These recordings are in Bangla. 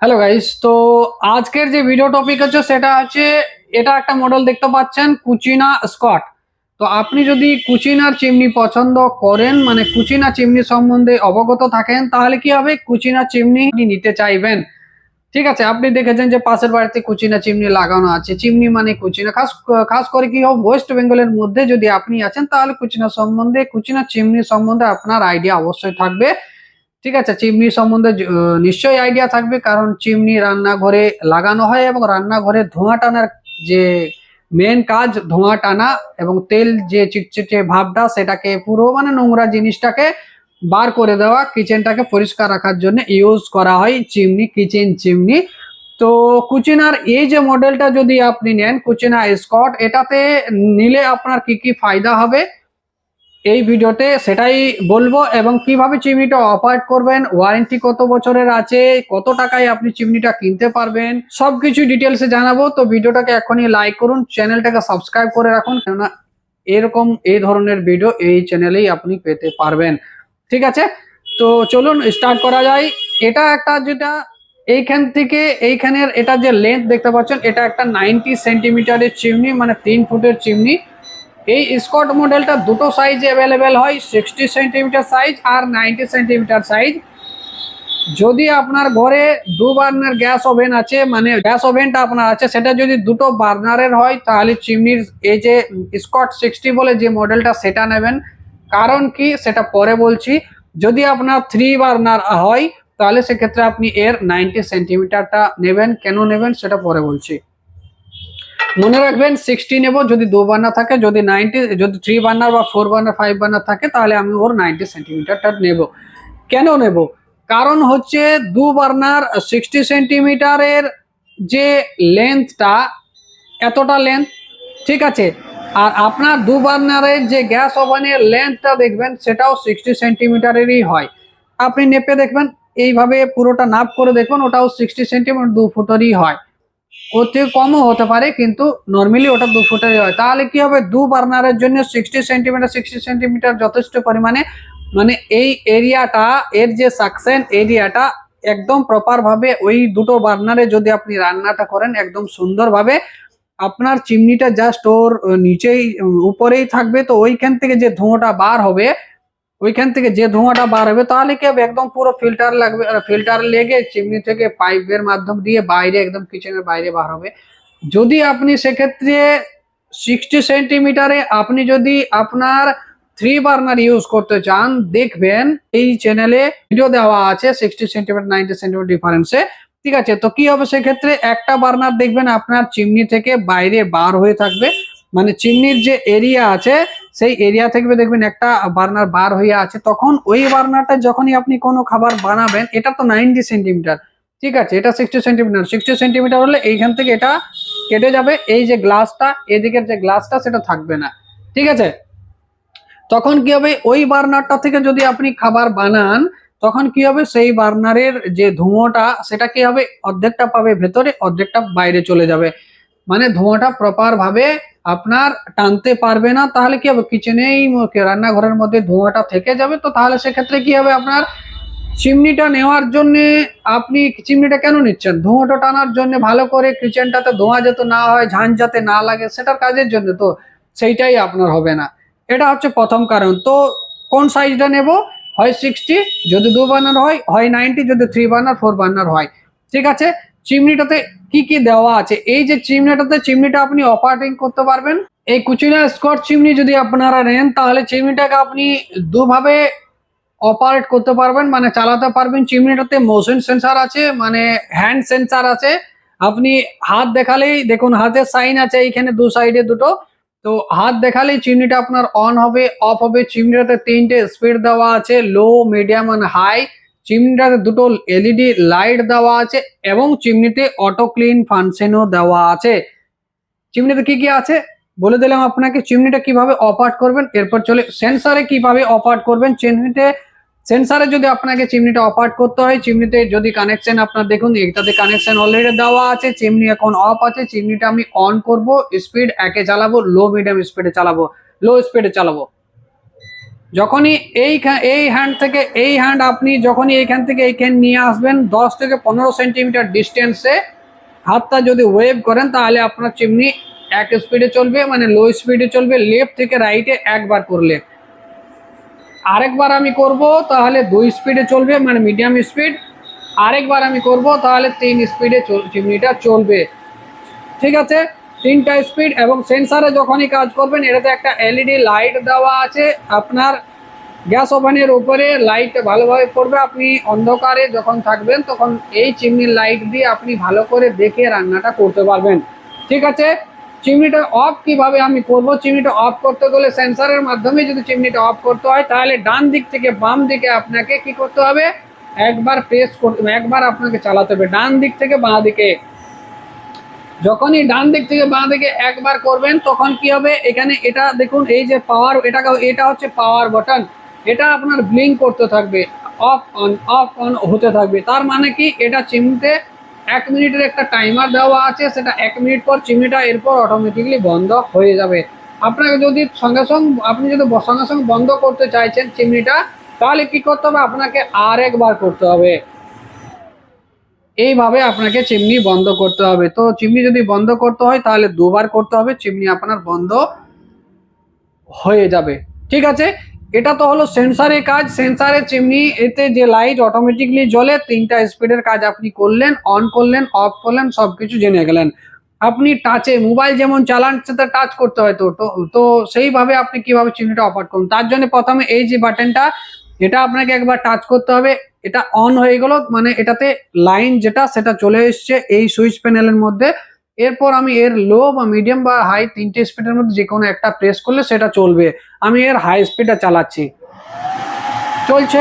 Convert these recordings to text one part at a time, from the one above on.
হ্যালো গাইস তো আজকের যে ভিডিও টপিক হচ্ছে, সেটা হচ্ছে, এটা একটা মডেল দেখতে পাচ্ছেন, কুচিনা স্কট তো আপনি যদি কুচিনার চিমনি পছন্দ করেন মানে কুচিনা চিমনি সম্বন্ধে অবগত থাকেন, তাহলে কি হবে? কুচিনা চিমনি নিতে চাইবেন। ঠিক আছে, আপনি দেখেছেন যে পাশের বাড়িতে কুচিনা চিমনি লাগানো আছে। চিমনি মানে কুচিনা। খাস খাস করে কি হোক ওয়েস্ট বেঙ্গলের মধ্যে যদি আপনি আছেন, তাহলে কুচিনা সম্বন্ধে, কুচিনা চিমনি সম্বন্ধে আপনার আইডিয়া অবশ্যই থাকবে। ঠিক আছে, চিমনি সম্বন্ধে নিশ্চয়ই আইডিয়া থাকবে, কারণ চিমনি রান্নাঘরে লাগানো হয় এবং রান্নাঘরে ধোঁয়া টানার যে মেন কাজ, ধোঁয়া টানা এবং তেল যে চিটচিটে ভাবটা, সেটাকে পুরো মানে নোংরা জিনিসটাকে বার করে দেওয়া কিচেনটাকে পরিষ্কার রাখার জন্য ইউজ করা হয় চিমনি কিচেন চিমনি। তো কুচিনার এই যে মডেলটা যদি আপনি নেন, কুচিনা স্কট, এটাতে নিলে আপনার কি কি ফায়দা হবে? এই ভিডিওতে সেটাই বলব এবং কীভাবে চিমনিটা অপারেট করবেন ওয়ারেন্টি কত বছরের আছে, কত টাকায় আপনি চিমনিটা কিনতে পারবেন, সবকিছু ডিটেলসে জানাব। তো ভিডিওটাকে এখনই লাইক করুন চ্যানেলটাকে সাবস্ক্রাইব করে রাখুন, কেননা এরকম এই ধরনের ভিডিও এই চ্যানেলেই আপনি পেতে পারবেন। ঠিক আছে? তো চলুন স্টার্ট করা যায় এটা একটা যেটা এইখান থেকে এইখানের এটা যে লেন্থ দেখতে পাচ্ছেন, এটা একটা নাইনটি সেন্টিমিটারের চিমনি মানে তিন ফুটের চিমনি। এই স্কট মডেলটা দুটো সাইজ অ্যাভেলেবেল হয় সিক্সটি সেন্টিমিটার সাইজ আর নাইনটি সেন্টিমিটার সাইজ যদি আপনার ঘরে দু বার্নার গ্যাস ওভেন আছে মানে গ্যাস ওভেনটা আপনার আছে, সেটা যদি দুটো বার্নারের হয়, তাহলে চিমনির এই যে স্কট সিক্সটি বলে যে মডেলটা, সেটা নেবেন। কারণ কি? সেটা পরে বলছি। যদি আপনার থ্রি বার্নার হয়, তাহলে সেক্ষেত্রে আপনি এর নাইনটি সেন্টিমিটারটা নেবেন। কেন নেবেন? সেটা পরে বলছি। মনে রাখবেন সিক্সটি নেব যদি দু বার্নার থাকে, যদি নাইনটি যদি থ্রি বার্নার বা ফোর বার্নার ফাইভ বার্নার থাকে, তাহলে আমি ওর নাইনটি সেন্টিমিটারটা নেব। কেন নেব? কারণ হচ্ছে দু বার্নার সিক্সটি সেন্টিমিটারের যে লেন্থটা এতটা লেন্থ ঠিক আছে? আর আপনার দু বার্নারের যে গ্যাস ওভেনের লেন্থটা দেখবেন, সেটাও সিক্সটি সেন্টিমিটারেরই হয়। আপনি নেপে দেখবেন, এইভাবে পুরোটা নাপ করে দেখবেন, ওটাও সিক্সটি সেন্টিমিটার দু ফুটেরই হয়। ওর থেকে কমও হতে পারে, কিন্তু নর্মালি ওটা দু ফুটেরই হয়। তাহলে কি হবে? দু বার্নারের জন্য সিক্সটি সেন্টিমিটার সিক্সটি সেন্টিমিটার যথেষ্ট পরিমাণে মানে এই এরিয়াটা এর যে সাকশন এরিয়াটা একদম প্রপার ভাবে ওই দুটো বার্নারে যদি আপনি রান্নাটা করেন একদম সুন্দরভাবে, আপনার চিমনিটা জাস্ট ওর নিচেই, উপরেই থাকবে। তো ওইখান থেকে যে ধোঁয়াটা বার হবে ওইখান থেকে যে ধোঁয়াটা বার হবে, তাহলে কি হবে? একদম পুরো ফিল্টার লাগবে ফিল্টার লেগে চিমনি থেকে পাইপের মাধ্যম দিয়ে বাইরে, একদম কিচেনের বাইরে বার হবে। যদি আপনি সেক্ষেত্রে সিক্সটি সেন্টিমিটারে আপনি যদি আপনার থ্রি বার্নার ইউজ করতে চান, দেখবেন এই চ্যানেলে ভিডিও দেওয়া আছে সিক্সটি সেন্টিমিটার নাইনটি সেন্টিমিটার ডিফারেন্সে ঠিক আছে, তো কি হবে সেক্ষেত্রে একটা বার্নার দেখবেন আপনার চিমনি থেকে বাইরে বার হয়ে থাকবে। মানে চিমনির যে এরিয়া আছে, সেই এরিয়া থেকে দেখবেন একটা বার্নার বার হয়ে আছে। তখন ওই বার্নারটা যখনই আপনি কোনো খাবার বানাবেন, এটা তো নাইনটি সেন্টিমিটার ঠিক আছে, এটা সিক্সটি সেন্টিমিটার সিক্সটি সেন্টিমিটার হলে এইখান থেকে এটা কেটে যাবে। এই যে গ্লাসটা এদিকের যে গ্লাসটা সেটা থাকবে না। ঠিক আছে? তখন কি হবে? ওই বার্নারটা থেকে যদি আপনি খাবার বানান, তখন কি হবে? সেই বার্নারের যে ধোঁয়াটা, সেটা কি হবে? অর্ধেকটা পাবে ভেতরে, অর্ধেকটা বাইরে চলে যাবে। মানে ধোঁয়াটা প্রপার ভাবে আপনার টানতে পারবে না, তাহলে কি হবে? কিচেনেই রান্নাঘরের মধ্যে ধোঁয়াটা থেকে যাবে, তো তাহলে সেক্ষেত্রে কি হবে আপনার? চিমনিটা নেওয়ার জন্য আপনি চিমনিটা কেন নিচ্ছেন? ধোঁয়াটা টানার জন্য ভালো করে কিচেনটাতে ধোঁয়া যাতে না হয়, ঝাঁঝ যাতে না লাগে, সেটার কাজের জন্য তো সেইটাই আপনার হবে না। এটা হচ্ছে প্রথম কারণ। তো কোন সাইজটা নেব? হয় সিক্সটি যদি দু বার্নার হয় হয় নাইনটি যদি থ্রি বার্নার ফোর বার্নার হয়। ঠিক আছে? চিমনিটাতে কি কি দেওয়া আছে? এই যে চিমনিটাতে চিমনিটা আপনি অপারেটিং করতে পারবেন। এই কুচিনা স্কট চিমনি যদি আপনারা নেন, তাহলে চিমনিটাকে আপনি দুভাবে অপারেট করতে পারবেন। মানে চালাতে পারবেন চিমনিটাতে মোশন সেন্সার আছে মানে হ্যান্ড সেন্সার আছে। আপনি হাত দেখালেই, দেখুন হাতের সাইন আছে এইখানে দু সাইডে দুটো। তো হাত দেখালেই চিমনিটা আপনার অন হবে অফ হবে। চিমনিটাতে তিনটে স্পিড দেওয়া আছে লো মিডিয়াম অ্যান্ড হাই চিমনিটাতে দুটো এলইডি লাইট দেওয়া আছে এবং চিমনিতে অটো ক্লিন ফাংশনও দেওয়া আছে। চিমনিতে কি কি আছে? বলে দিলাম আপনাকে, চিমনিটা কীভাবে অপারেট করবেন, এরপর চলে সেন্সারে কীভাবে অপারেট করবেন, চিমনিতে সেন্সারে যদি আপনাকে চিমনিটা অপারেট করতে হয়, চিমনিতে যদি কানেকশন আপনার দেখুন, এটাতে কানেকশন অলরেডি দেওয়া আছে, চিমনি এখন অফ আছে, চিমনিটা আমি অন করব স্পিড একে চালাবো লো মিডিয়াম স্পিডে চালাবো লো স্পিডে চালাবো। যখনই এই এই হ্যান্ড থেকে এই হ্যান্ড আপনি যখনই এইখান থেকে এইখান নিয়ে আসবেন, দশ থেকে পনেরো সেন্টিমিটার ডিস্টেন্সে হাতটা যদি ওয়েভ করেন, তাহলে আপনার চিমনি এক স্পিডে চলবে মানে লো স্পিডে চলবে লেফট থেকে রাইটে একবার করলে। আরেকবার আমি করব, তাহলে দুই স্পিডে চলবে মানে মিডিয়াম স্পিড আরেকবার আমি করব, তাহলে তিন স্পিডে চিমনিটা চলবে। ঠিক আছে? তিনটা স্পিড এবং সেন্সারে যখনই কাজ করবেন, এটাতে একটা এলইডি লাইট দেওয়া আছে। আপনার গ্যাস ওভেনের উপরে লাইট ভালোভাবে পড়বে। আপনি অন্ধকারে যখন থাকবেন, তখন এই চিমনির লাইট দিয়ে আপনি ভালো করে দেখে রান্নাটা করতে পারবেন। ঠিক আছে? চিমনিটা অফ কীভাবে আমি করব? চিমনিটা অফ করতে গেলে সেন্সারের মাধ্যমে যদি চিমনিটা অফ করতে হয়, তাহলে ডান দিক থেকে বাম দিকে আপনাকে কি করতে হবে? একবার প্রেস করতে একবার আপনাকে চালাতে হবে। ডান দিক থেকে বাঁ দিকে। যখনই ডান দিক থেকে বাঁ দিকে একবার করবেন, তখন কি হবে? এখানে এটা দেখুন, এই যে পাওয়ার এটা এটা হচ্ছে পাওয়ার বাটন এটা আপনার ব্লিঙ্ক করতে থাকবে অফ অন অফ অন হতে থাকবে। তার মানে কি? এটা চিমনিতে এক মিনিটের একটা টাইমার দেওয়া আছে, সেটা এক মিনিট পর চিমনিটা এরপর অটোমেটিকলি বন্ধ হয়ে যাবে। আপনাকে যদি সঙ্গে সঙ্গে, আপনি যদি সঙ্গে সঙ্গে বন্ধ করতে চাইছেন চিমনিটা, তাহলে কি করতে হবে? আপনাকে আর একবার করতে হবে। এইভাবে আপনাকে চিমনি বন্ধ করতে হবে। তো চিমনি যদি বন্ধ করতে হয়, তাহলে দুবার করতে হবে, চিমনি আপনার বন্ধ হয়ে যাবে। ঠিক আছে? এটা তো হলো সেন্সারের কাজ। সেন্সারের চিমনি, এতে যে লাইট অটোমেটিকলি জ্বলে, তিনটা স্পিডের কাজ আপনি করলেন অন করলেন অফ করলেন সব কিছু জেনে গেলেন। আপনি টাচে মোবাইল যেমন চালান, সেটা টাচ করতে হয় তো, তো- সেইভাবে আপনি কীভাবে চিমনিটা অপারেট করুন? তার জন্য প্রথমে এই যে বাটনটা এটা আপনাকে একবার টাচ করতে হবে। এটা অন হয়ে গেল মানে এটাতে লাইন যেটা, সেটা চলে এসছে এই সুইচ প্যানেলের মধ্যে। এরপর আমি এর লো বা মিডিয়াম বা হাই তিনটে স্পিডের মধ্যে যে কোনো একটা প্রেস করলে সেটা চলবে। আমি এর হাই স্পিডটা চালাচ্ছি। চলছে,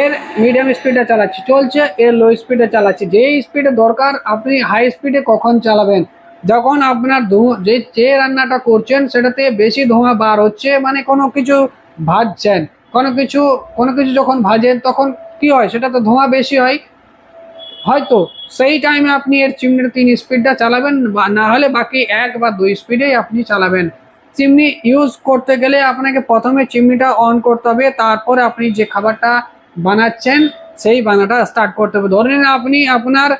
এর মিডিয়াম স্পিডে চালাচ্ছি। চলছে, এর লো স্পিডে চালাচ্ছি। যে স্পিডে দরকার, আপনি হাই স্পিডে কখন চালাবেন? যখন আপনার ধোঁয়া যে যে রান্নাটা করছেন, সেটাতে বেশি ধোঁয়া বার হচ্ছে মানে কোনো কিছু ভাজছেন, কোনো কিছু কোনো কিছু যখন ভাজেন, তখন কি হয়? সেটা তো ধোঁয়া বেশি হয়। হয়তো সেই টাইমে আপনি এর চিমনির তিন স্পিডটা চালাবেন, বা না হলে বাকি এক বা দুই স্পিডেই আপনি চালাবেন। চিমনি ইউজ করতে গেলে আপনাকে প্রথমে চিমনিটা অন করতে হবে, তারপরে আপনি যে খাবারটা বানাচ্ছেন, সেই বানাটা স্টার্ট করতে হবে। ধরে আপনি আপনার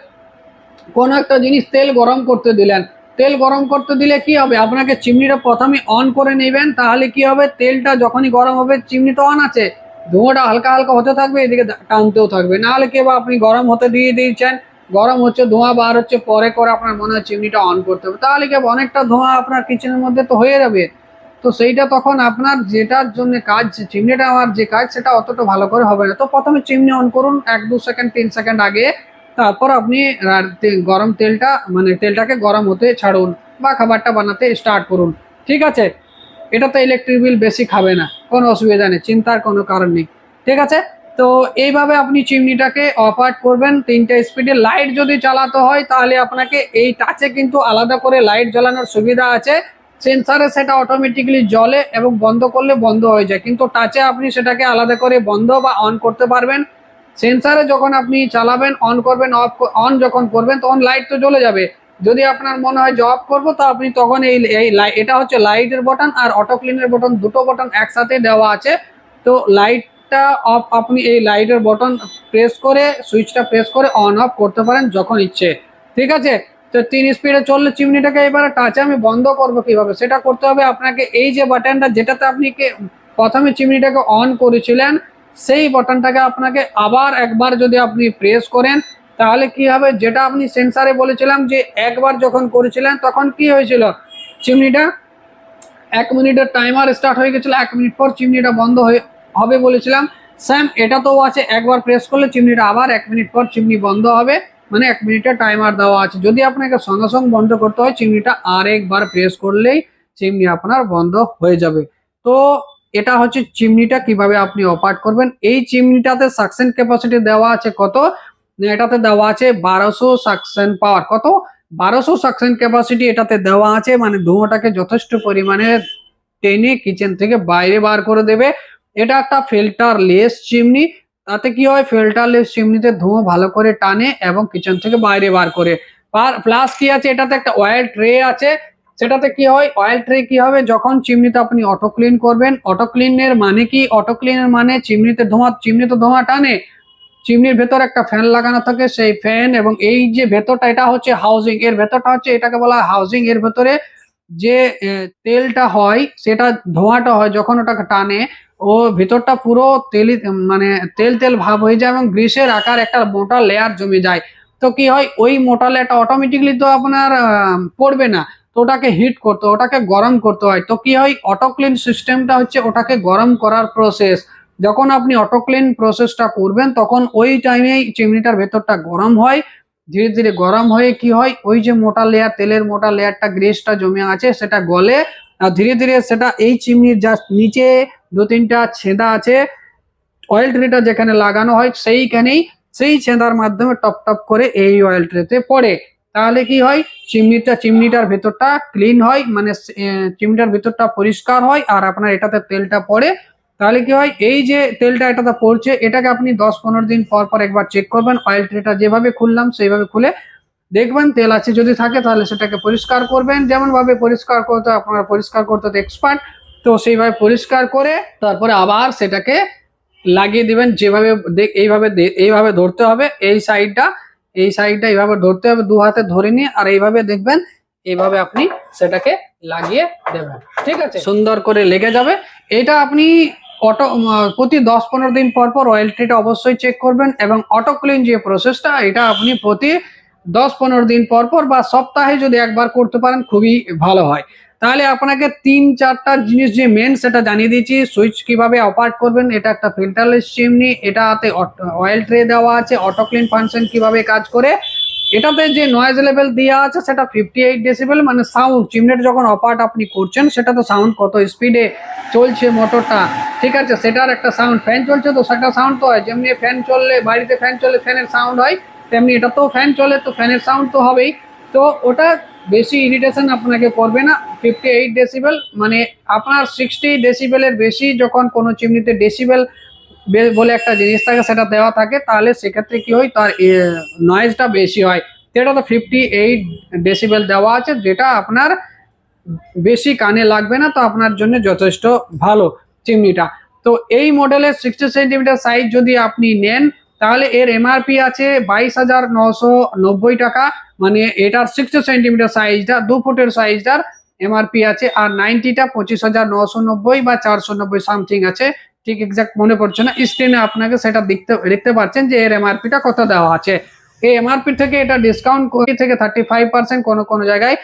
কোনো একটা জিনিস তেল গরম করতে দিলেন। তেল গরম করতে দিলে কি হবে? আপনাকে চিমনিটা প্রথমে অন করে নেবেন, তাহলে কি হবে? তেলটা যখনই গরম হবে চিমনি তো অন আছে। ধোঁয়াটা হালকা হালকা হতে থাকবে, এদিকে টানতেও থাকবে। নাহলে কি হবে আপনি গরম হতে দিয়ে দিয়েছেন, গরম হচ্ছে, ধোঁয়া বার হচ্ছে, পরে করে আপনার মনে হয় চিমনিটা অন করতে হবে। তাহলে কি অনেকটা ধোঁয়া আপনার কিচেনের মধ্যে তো হয়ে যাবে। তো সেইটা তখন আপনার যেটার জন্য কাজ, চিমনিটা আমার যে কাজ, সেটা অতটা ভালো করে হবে না। তো প্রথমে চিমনি অন করুন, এক, দু সেকেন্ড তিন সেকেন্ড আগে। তারপর আপনি গরম তেলটা মানে তেলটাকে গরম হতে ছাড়ুন বা খাবারটা বানাতে স্টার্ট করুন। ঠিক আছে? এটা তো ইলেকট্রিক বিল বেশি খাবে না, কোনো অসুবিধা নেই, চিন্তার কোনো কারণ নেই, ঠিক আছে? তো এইভাবে আপনি চিমনিটাকে অপারেট করবেন, তিনটে স্পিডে লাইট যদি চালাতে হয়, তাহলে আপনাকে এই টাচে কিন্তু আলাদা করে লাইট জ্বালানোর সুবিধা আছে। সেন্সারে সেটা অটোমেটিক্যালি জ্বলে এবং বন্ধ করলে বন্ধ হয়ে যায়, কিন্তু টাচে আপনি সেটাকে আলাদা করে বন্ধ বা অন করতে পারবেন। সেন্সারে যখন আপনি চালাবেন অন করবেন অফ অন যখন করবেন, তখন লাইট তো জ্বলে যাবে। যদি আপনার মনে হয় জব করব, তো আপনি তখন এই এই এটা হচ্ছে লাইটের বটন আর অটো ক্লিনের বটন দুটো বটন একসাথে দেওয়া আছে। তো লাইটটা অফ আপনি এই লাইটের বটন প্রেস করে সুইচটা প্রেস করে অন অফ করতে পারেন যখন ইচ্ছে। ঠিক আছে? তো তিন স্পিডে চললে চিমনিটাকে এবারে টাচে আমি বন্ধ করব কীভাবে? সেটা করতে হবে আপনাকে এই যে বাটনটা যেটাতে আপনি প্রথমে চিমনিটাকে অন করেছিলেন, সেই বাটনটাকে আপনাকে আবার একবার যদি আপনি প্রেস করেন তাহলে কি হবে? যেটা আপনি সেন্সারে বলেছিলাম যে একবার যখন করেছিলেন, তখন কি হয়েছিল? চিমনিটা এক মিনিটের টাইমার স্টার্ট হয়ে গেছিল, এক মিনিট পর চিমনিটা বন্ধ হয়ে হবে বলেছিলাম। স্যাম এটা তো আছে, একবার প্রেস করলে চিমনিটা আবার এক মিনিট পর চিমনি বন্ধ হবে। মানে এক মিনিটের টাইমার দেওয়া আছে। যদি আপনাকে সঙ্গে সঙ্গে বন্ধ করতে হয়, চিমনিটা আর একবার প্রেস করলেই চিমনি আপনার বন্ধ হয়ে যাবে। তো এটা হচ্ছে চিমনিটা কীভাবে আপনি অপারেট করবেন? এই চিমনিটাতে সাকশন ক্যাপাসিটি দেওয়া আছে কত? এটাতে দেওয়া আছে বারোশো সাকশন পাওয়ার কত? বারোশো সাকশন ক্যাপাসিটি এটাতে দেওয়া আছে মানে ধোঁয়াটাকে যথেষ্ট পরিমাণে টেনে কিচেন থেকে বাইরে বার করে দেবে। এটা একটা ফিল্টার লেস চিমনি তাতে কি হয়? ফিল্টার লেস চিমনিতে ধোঁয়া ভালো করে টানে এবং কিচেন থেকে বাইরে বার করে। প্লাস কি আছে? এটাতে একটা অয়েল ট্রে আছে। সেটাতে কি হয়? অয়েল ট্রে কি হবে? যখন চিমনিতে আপনি অটো ক্লিন করবেন অটো ক্লিনের মানে কি? অটো ক্লিনের মানে চিমনিতে ধোঁয়া চিমনিতে ধোঁয়া টানে। চিমনির ভেতর একটা ফ্যান লাগানো থাকে, সেই ফ্যান এবং এই যে ভেতরটা, এটা হচ্ছে হাউজিং এর ভেতরটা হচ্ছে, এটাকে বলা হয় হাউজিং এর ভেতরে যে তেলটা হয়, সেটা ধোঁয়াটা হয়, যখন ওটাকে টানে, ও ভেতরটা পুরো তেলি মানে তেল তেল ভাব হয়ে যায় এবং গ্রিসের আকার একটা মোটা লেয়ার জমে যায়। তো কি হয়, ওই মোটা লেয়ারটা অটোমেটিকলি তো আপনার পড়বে না। তো ওটাকে হিট করতে, ওটাকে গরম করতে হয়। তো কি হয় অটো ক্লিন সিস্টেমটা হচ্ছে, ওটাকে গরম করার প্রসেস যখন আপনি অটো ক্লিন প্রসেসটা করবেন, তখন ওই টাইমেই চিমনিটার ভেতরটা গরম হয়। ধীরে ধীরে গরম হয়ে কি হয়? ওই যে মোটা লেয়ার তেলের মোটা লেয়ারটা গ্রেসটা জমে আছে, সেটা গলে, আর ধীরে ধীরে সেটা এই চিমনির জাস্ট নিচে দু তিনটা ছেঁদা আছে অয়েল ট্রেটা যেখানে লাগানো হয়, সেইখানেই সেই ছেঁদার মাধ্যমে টপ টপ করে এই অয়েল ট্রেতে পড়ে। তাহলে কি হয়? চিমনিটা, চিমনিটার ভেতরটা ক্লিন হয় মানে চিমনিটার ভেতরটা পরিষ্কার হয়, আর আপনার এটাতে তেলটা পড়ে তাহলে কি হয়? এই যে তেলটা এটাতে পড়ছে এটাকে আপনি দশ পনেরো দিন পর পর একবার চেক করবেন। অয়েল ট্রেটা যেভাবে খুললাম সেইভাবে খুলে দেখবেন তেল আছে যদি থাকে তাহলে সেটাকে পরিষ্কার করবেন। যেমনভাবে পরিষ্কার করতে আপনারা পরিষ্কার করতে এক্সপার্ট তো সেইভাবে পরিষ্কার করে তারপরে আবার সেটাকে লাগিয়ে দিবেন। যেভাবে এইভাবে এইভাবে ধরতে হবে। এই সাইডটা এই সাইডটা এইভাবে ধরতে হবে দু হাতে ধরে নিয়ে। আর এইভাবে দেখবেন এইভাবে আপনি সেটাকে লাগিয়ে দেবেন। ঠিক আছে? সুন্দর করে লেগে যাবে। এটা আপনি অটো প্রতি দশ পনেরো দিন পর পর অয়েল ট্রিটা অবশ্যই চেক করবেন এবং অটো ক্লিন যে প্রসেসটা এটা আপনি প্রতি দশ পনেরো দিন পর পর বা সপ্তাহে যদি একবার করতে পারেন, খুবই ভালো হয়। তাহলে আপনাকে তিন চারটা জিনিস যে মেন সেটা জানিয়ে দিয়েছি সুইচ কীভাবে অপারেট করবেন, এটা একটা ফিল্টারলেস চিমনি এটাতে অয়েল ট্রে দেওয়া আছে অটো ক্লিন ফাংশন কীভাবে কাজ করে এটাতে যে নয়েজ লেভেল দেওয়া আছে, সেটা ফিফটি এইট ডেসিবেল মানে সাউন্ড চিমনেট যখন অপারেট আপনি করছেন, সেটা তো সাউন্ড কত স্পিডে চলছে মোটরটা ঠিক আছে, সেটার একটা সাউন্ড ফ্যান চলছে তো সেটা সাউন্ড তো হয়। যেমনি ফ্যান চললে, বাড়িতে ফ্যান চললে ফ্যানের সাউন্ড হয়, তেমনি এটা তো ফ্যান চলে, তো ফ্যানের সাউন্ড তো হবেই। তো ওটা বেশি ইরিটেশন আপনাকে করবে না। ফিফটি এইট ডেসিবেল মানে আপনার সিক্সটি ডেসিবেলের বেশি যখন কোনো চিমনিতে ডেসিবেল বলে একটা জিনিস থাকে, সেটা দেওয়া থাকে। তাহলে সেক্ষেত্রে কি হয়, তার নয়েজটা বেশি হয়। সেটা তো ফিফটি এইট ডেসিবেল দেওয়া আছে, যেটা আপনার বেশি কানে লাগবে না, তো আপনার জন্য যথেষ্ট ভালো চিমনিটা। তো এই মডেলের সিক্সটি সেন্টিমিটার সাইজ যদি আপনি নেন, তাহলে এর এমআরপি আছে বাইশ হাজার নশো নব্বই টাকা। মানে এটার সিক্সটি সেন্টিমিটার সাইজটা দু ফুটের সাইজটার এমআরপি আছে। আর নাইনটিটা পঁচিশ হাজার নশো নব্বই বা চারশো নব্বই সামথিং আছে। ঠিক এক্সাক্ট মনে পড়ছে না। স্ক্রিনে আপনাকে সেটা দেখতে দেখতে পাচ্ছেন যে এর এমআরপিটা কত দেওয়া আছে। এই এমআরপি থেকে এটা ডিসকাউন্ট থেকে থার্টি ফাইভ পার্সেন্ট কোনো কোনো জায়গায়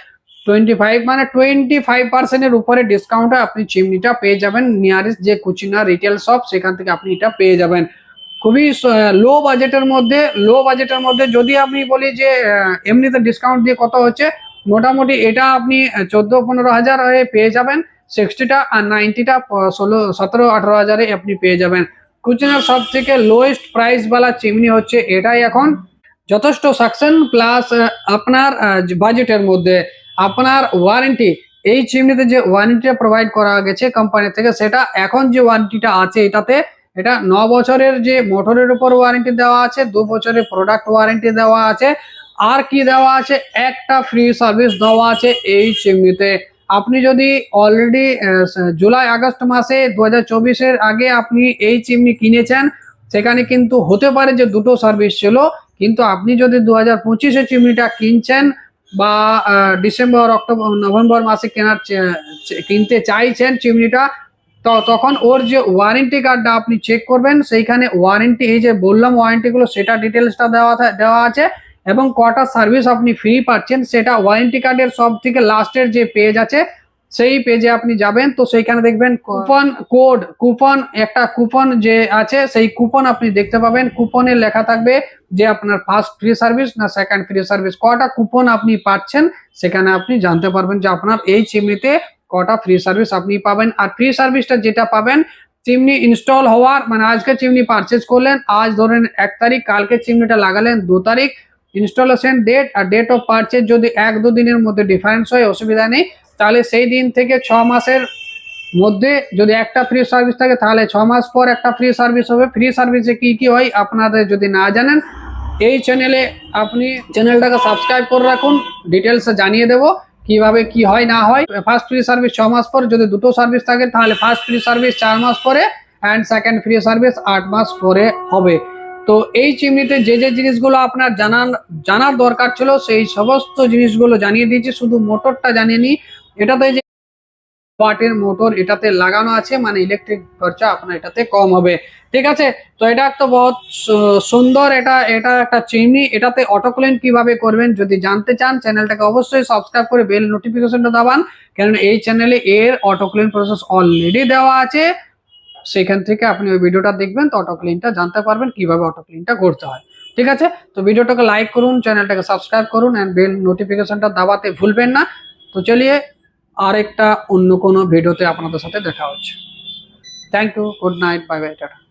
টোয়েন্টি ফাইভ মানে টোয়েন্টি ফাইভ পার্সেন্টের উপরে ডিসকাউন্টে আপনি চিমনিটা পেয়ে যাবেন। নিয়ারেস্ট যে কুচিনা রিটেল শপ সেখান থেকে আপনি এটা পেয়ে যাবেন। খুবই লো বাজেটের মধ্যে লো বাজেটের মধ্যে যদি আপনি বলি যে এমনিতে ডিসকাউন্ট দিয়ে কত হচ্ছে, মোটামুটি এটা আপনি চোদ্দ, পনেরো হাজার পেয়ে যাবেন। সিক্সটিটা আর নাইনটিটা ষোলো, সতেরো, আঠারো হাজারে আপনি পেয়ে যাবেন। কুচিনার সব থেকে লোয়েস্ট প্রাইস বালা চিমনি হচ্ছে এটাই এখন। যথেষ্ট সাকশন প্লাস আপনার বাজেটের মধ্যে আপনার ওয়ারেন্টি এই চিমনিতে যে ওয়ারেন্টিটা প্রোভাইড করা গেছে কোম্পানি থেকে, সেটা এখন যে ওয়ারেন্টিটা আছে এটাতে, এটা ন বছরের যে মোটরের উপর ওয়ারেন্টি দেওয়া আছে, দু বছরের প্রোডাক্ট ওয়ারেন্টি দেওয়া আছে। আর কি দেওয়া আছে? একটা ফ্রি সার্ভিস দেওয়া আছে এই চিমনিতে। আপনি যদি অলরেডি জুলাই, আগস্ট মাসে দু হাজার আগে আপনি এই চিমনি কিনেছেন, সেখানে কিন্তু হতে পারে যে দুটো সার্ভিস ছিল, কিন্তু আপনি যদি দু হাজার পঁচিশে চিমনিটা কিনছেন বা ডিসেম্বর, অক্টোবর, নভেম্বর মাসে কেনার কিনতে চাইছেন চিমনিটা, তো তখন ওর যে ওয়ারেন্টি কার্ডটা আপনি চেক করবেন, সেইখানে ওয়ারেন্টি এই যে বললাম ওয়ারেন্টিগুলো সেটা ডিটেলসটা দেওয়া দেওয়া আছে। এবং কটা সার্ভিস আপনি ফ্রি পাচ্ছেন, সেটা ওয়ারেন্টি কার্ডের সব থেকে লাস্টের যে পেজ আছে, সেই পেজে আপনি যাবেন। তো সেইখানে দেখবেন কুপন কোড কুপন একটা কুপন যে আছে, সেই কুপন আপনি দেখতে পাবেন। কুপনে লেখা থাকবে যে আপনার ফার্স্ট ফ্রি সার্ভিস না সেকেন্ড ফ্রি সার্ভিস কটা কুপন আপনি পাচ্ছেন, সেখানে আপনি জানতে পারবেন যে আপনার এই চিমনিতে কটা ফ্রি সার্ভিস আপনি পাবেন। আর ফ্রি সার্ভিসটা যেটা পাবেন, চিমনি ইনস্টল হওয়ার মানে আজকে চিমনি পারচেজ করলেন, আজ ধরেন এক তারিখ, কালকে চিমনিটা লাগালেন দু তারিখ ইনস্টলেশন ডেট আর ডেট অফ পারচেজ যদি এক দু দিনের মধ্যে ডিফারেন্স হয়, অসুবিধা নেই, তাহলে সেই দিন থেকে ছ মাসের মধ্যে যদি একটা ফ্রি সার্ভিস থাকে, তাহলে ছ মাস পর একটা ফ্রি সার্ভিস হবে। ফ্রি সার্ভিসে কি কি হয়, আপনাদের যদি না জানেন, এই চ্যানেলে আপনি চ্যানেলটাকে সাবস্ক্রাইব করে রাখুন। ডিটেলসে জানিয়ে দেবো কীভাবে কি হয়, না হয়। ফার্স্ট ফ্রি সার্ভিস ছ মাস পর যদি দুটো সার্ভিস থাকে, তাহলে ফার্স্ট ফ্রি সার্ভিস চার মাস পরে অ্যান্ড সেকেন্ড ফ্রি সার্ভিস আট মাস পরে হবে। তো এই চিমনিতে যে যে জিনিসগুলো আপনার জানার জানার দরকার ছিল, সেই সমস্ত জিনিসগুলো জানিয়ে দিয়েছি। শুধু মোটরটা জানিয়ে নি এটাতে যে ওয়াটের মোটর, এটাতে লাগানো আছে মানে ইলেকট্রিক খরচা আপনার এটাতে কম হবে। ঠিক আছে? তো এটা একটা বহুত সুন্দর এটা এটা একটা চিমনি। এটাতে অটোক্লিন কীভাবে করবেন যদি জানতে চান, চ্যানেলটাকে অবশ্যই সাবস্ক্রাইব করে বেল নোটিফিকেশনটা দাবান। কারণ এই চ্যানেলে এর অটোক্লিন প্রসেস অলরেডি দেওয়া আছে। সেখান থেকে আপনি ওই ভিডিওটা দেখবেন, তো অটো ক্লিনটা জানতে পারবেন কীভাবে অটো ক্লিনটা করতে হয়। ঠিক আছে? তো ভিডিওটাকে লাইক করুন চ্যানেলটাকে সাবস্ক্রাইব করুন অ্যান্ড বেল নোটিফিকেশনটা দাবাতে ভুলবেন না। তো চলিয়ে আরেকটা অন্য কোনো ভিডিওতে আপনাদের সাথে দেখা হচ্ছে। Thank you good night bye bye tata